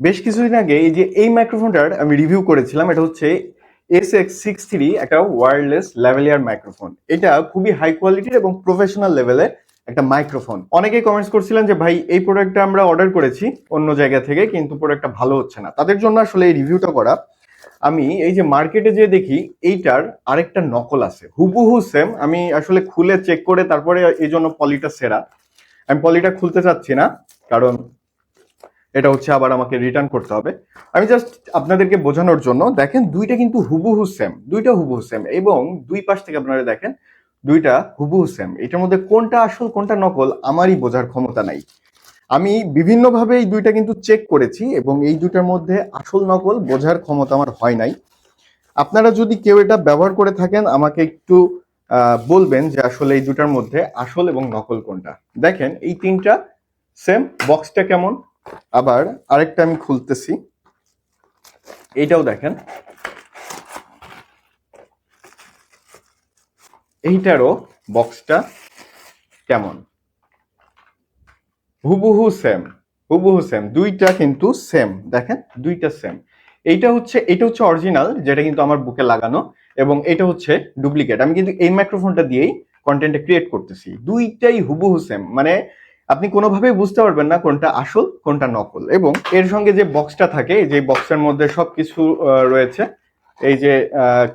বেশ কিছুদিন আগে এই যে এই মাইক্রোফোনটার আমি রিভিউ করেছিলাম, এটা হচ্ছে এস এক্স সিক্স থ্রি একটা ওয়্যারলেস ল্যাভেলিয়ার মাইক্রোফোন এটা খুবই হাই কোয়ালিটির এবং প্রফেশনাল লেভেলের একটা মাইক্রোফোন অনেকেই কমেন্টস করছিলেন যে, ভাই, এই প্রোডাক্টটা আমরা অর্ডার করেছি অন্য জায়গা থেকে, কিন্তু প্রোডাক্টটা ভালো হচ্ছে না। তাদের জন্য আসলে এই রিভিউটা করা। আমি এই যে মার্কেটে যে দেখি, এইটার আরেকটা নকল আছে। হুবহু সেম আমি আসলে খুলে চেক করে তারপরে এই জন্য পলিটা সেরা। আমি পলিটা খুলতে চাচ্ছি না, কারণ এটা হচ্ছে আবার আমাকে রিটার্ন করতে হবে। আমি জাস্ট আপনাদেরকে বোঝানোর জন্য, দেখেন দুইটা কিন্তু হুবহু সেম দুইটা হুবহু সেম এবং দুই পাশ থেকে আপনারা দেখেন দুইটা হুবহু সেম এটার মধ্যে কোনটা আসল, কোনটা নকল, আমারই বোঝার ক্ষমতা নাই। আমি বিভিন্নভাবে এই দুইটা কিন্তু চেক করেছি এবং এই দুইটার মধ্যে আসল, নকল বোঝার ক্ষমতা আমার হয় নাই। আপনারা যদি কেউ এটা ব্যবহার করে থাকেন, আমাকে একটু বলবেন যে আসলে এই দুটার মধ্যে আসল এবং নকল কোনটা। দেখেন এই তিনটা সেম বক্সটা কেমন? আবার আরেকটা আমি খুলতেছি। এইটাও দেখেন। এইটারও বক্সটা কেমন? হুবহু সেম হুবহু সেম দুইটা কিন্তু সেম দেখেন, দুইটা সেম এইটা হচ্ছে এটা হচ্ছে অরিজিনাল যেটা কিন্তু আমার বুকে লাগানো, এবং এটা হচ্ছে ডুপ্লিকেট আমি কিন্তু এই মাইক্রোফোনটা দিয়েই কন্টেন্টটা ক্রিয়েট করতেছি। দুইটাই হুবহু সেম মানে আপনি কোনোভাবেই বুঝতে পারবেন না কোনটা আসল, কোনটা নকল। এবং এর সঙ্গে যে বক্সটা থাকে যে বক্সের মধ্যে সবকিছু রয়েছে, এই যে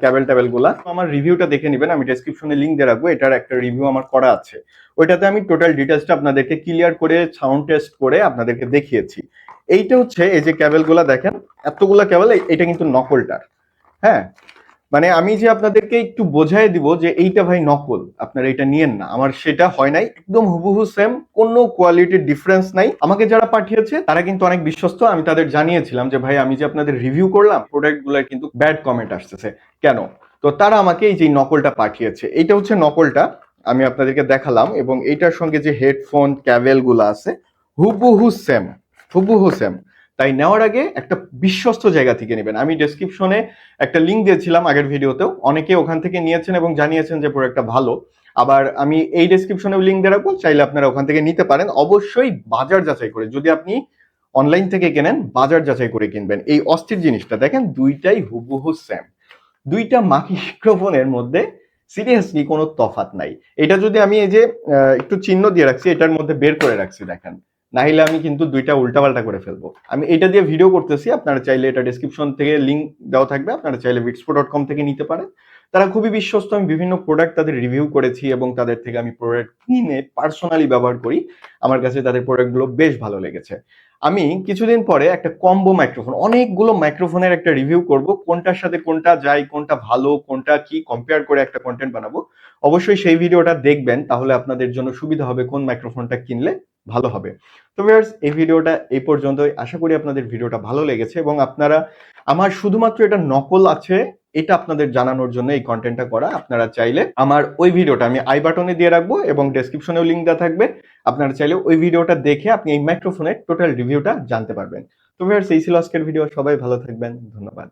ক্যাবেল ট্যাবেলগুলা, আমার রিভিউটা দেখে নেবেন, আমি ডেসক্রিপশনে লিঙ্ক দিয়ে রাখব, এটার একটা রিভিউ আমার করা আছে। ওইটাতে আমি টোটাল ডিটেলসটা আপনাদেরকে ক্লিয়ার করে সাউন্ড টেস্ট করে আপনাদেরকে দেখিয়েছি। এইটা হচ্ছে, এই যে ক্যাবেলগুলা দেখেন, এতগুলা ক্যাবেল এটা কিন্তু নকলটার। হ্যাঁ? মানে আমি যে আপনাদেরকে একটু বোঝাই দিব যে এইটা ভাই নকল, আপনারা এটা নিয়েন না। আমার সেটা হয় নাই, একদম হুবহু সেম কোনো কোয়ালিটির ডিফারেন্স নাই। আমাকে যারা পাঠিয়েছে, তারা কিন্তু অনেক বিশ্বস্ত। আমি তাদের জানিয়েছিলাম যে, ভাই, আমি যে আপনাদের রিভিউ করলাম প্রোডাক্টগুলার কিন্তু ব্যাড কমেন্ট আসতেছে। কেন? তো তারা আমাকে এই যে নকলটা পাঠিয়েছে, এইটা হচ্ছে নকলটা। আমি আপনাদেরকে দেখালাম এবং এইটার সঙ্গে যে হেডফোন ক্যাবেলগুলো আছে, হুবহু সেম হুবহু সেম তাই নেওয়ার আগে একটা বিশ্বস্ত জায়গা থেকে নেবেন। আমি ডেসক্রিপশনে একটা লিঙ্ক দিয়েছিলাম আগের ভিডিওতেও অনেকে ওখান থেকে নিয়েছেন এবং জানিয়েছেন যে প্রোডাক্টটা ভালো। আবার আমি এই ডেসক্রিপশনেও লিঙ্ক দিয়ে রাখব, চাইলে আপনারা ওখান থেকে নিতে পারেন। অবশ্যই বাজার যাচাই করে, যদি আপনি অনলাইন থেকে কেনেন, বাজার যাচাই করে কিনবেন। এই অস্থির জিনিসটা, দেখেন, দুইটাই হুবহু স্যাম দুইটা মাইক্রোফোনের মধ্যে সিরিয়াসলি কোনো তফাত নাই। এটা যদি আমি এই যে একটু চিহ্ন দিয়ে রাখছি, এটার মধ্যে বের করে রাখছি, দেখেন। নাহলে আমি কিন্তু দুইটা উল্টাপাল্টা করে ফেলব। আমি এটা দিয়ে ভিডিও করতেছি, আপনারা চাইলে এটা ডেসক্রিপশন থেকে লিঙ্ক দেওয়া থাকবে, আপনারা চাইলে ভিটসপো ডট কম থেকে নিতে পারেন। তারা খুবই বিশ্বস্ত, আমি বিভিন্ন প্রোডাক্ট তাদের রিভিউ করেছি এবং তাদের থেকে আমি প্রোডাক্ট কিনে পার্সোনালি ব্যবহার করি। আমার কাছে তাদের প্রোডাক্টগুলো বেশ ভালো লেগেছে। আমি কিছুদিন পরে একটা কম্বো মাইক্রোফোন অনেকগুলো মাইক্রোফোনের একটা রিভিউ করব, কোনটার সাথে কোনটা যায়, কোনটা ভালো, কোনটা কি কম্পেয়ার করে একটা কন্টেন্ট বানাবো। অবশ্যই সেই ভিডিওটা দেখবেন, তাহলে আপনাদের জন্য সুবিধা হবে কোন মাইক্রোফোনটা কিনলে। ভালো হবে। তো ভিউয়ার্স এই ভিডিওটা এই পর্যন্তই। আশা করি আপনাদের ভিডিওটা ভালো লেগেছে এবং আপনারা, আমার শুধুমাত্র এটা নকল আছে, এটা আপনাদের জানানোর জন্য এই কন্টেন্টটা করা। আপনারা চাইলে আমার ওই ভিডিওটা আমি আই বাটনে দিয়ে রাখব এবং ডেসক্রিপশনেও লিঙ্ক দেওয়া থাকবে। আপনারা চাইলে ওই ভিডিওটা দেখে আপনি এই মাইক্রোফোনের টোটাল রিভিউটা জানতে পারবেন। তো ভিউয়ার্স এই ছিল আজকের ভিডিও সবাই ভালো থাকবেন। ধন্যবাদ।